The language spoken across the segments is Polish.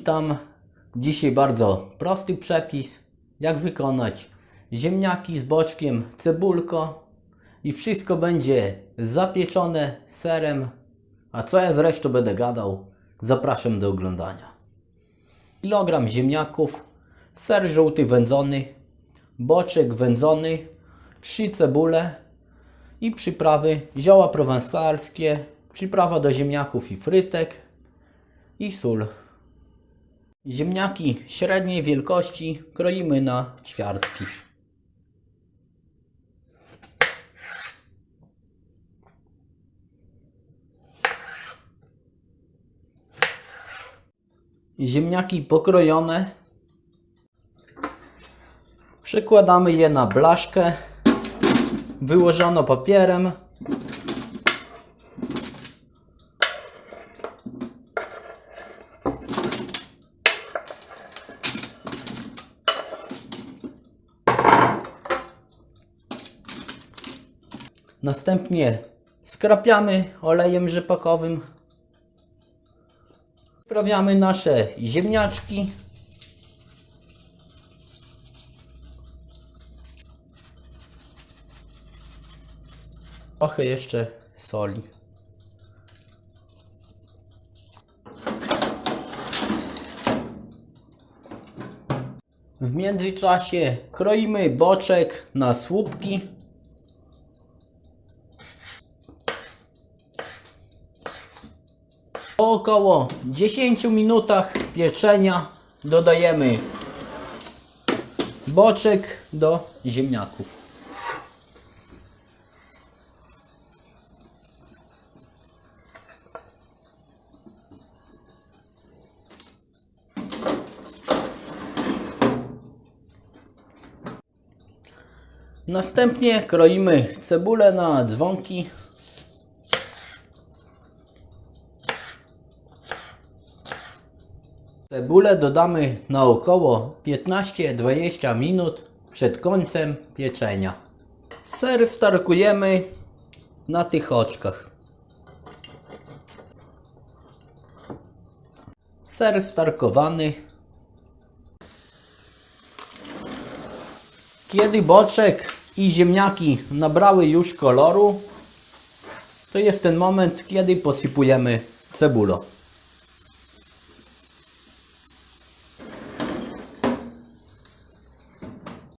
Witam. Dzisiaj bardzo prosty przepis, jak wykonać ziemniaki z boczkiem, cebulko i wszystko będzie zapieczone serem. A co ja zresztą będę gadał, zapraszam do oglądania. Kilogram ziemniaków, ser żółty wędzony, boczek wędzony, trzy cebule i przyprawy, zioła prowansalskie, przyprawa do ziemniaków i frytek i sól. Ziemniaki średniej wielkości kroimy na ćwiartki. Ziemniaki pokrojone. Przykładamy je na blaszkę. Wyłożono papierem. Następnie skrapiamy olejem rzepakowym. Wprawiamy nasze ziemniaczki. Trochę jeszcze soli. W międzyczasie kroimy boczek na słupki. Po około 10 minutach pieczenia dodajemy boczek do ziemniaków. Następnie kroimy cebulę na dzwonki. Cebulę dodamy na około 15-20 minut przed końcem pieczenia. Ser starkujemy na tych oczkach. Ser starkowany. Kiedy boczek i ziemniaki nabrały już koloru, to jest ten moment, kiedy posypujemy cebulą.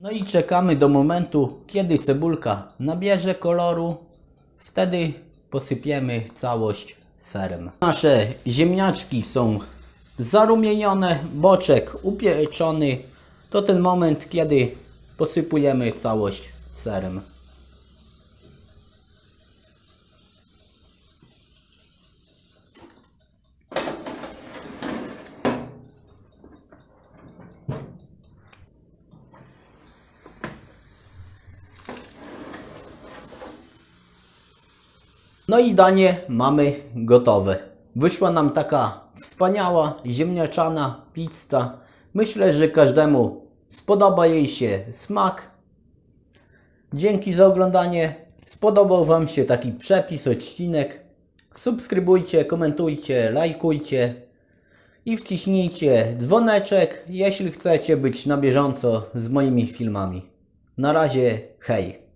No i czekamy do momentu, kiedy cebulka nabierze koloru. Wtedy posypiemy całość serem. Nasze ziemniaczki są zarumienione, boczek upieczony. To ten moment, kiedy posypujemy całość serem. No i danie mamy gotowe. Wyszła nam taka wspaniała ziemniaczana pizza. Myślę, że każdemu spodoba jej się smak. Dzięki za oglądanie. Spodobał Wam się taki przepis, odcinek. Subskrybujcie, komentujcie, lajkujcie i wciśnijcie dzwoneczek, jeśli chcecie być na bieżąco z moimi filmami. Na razie, hej!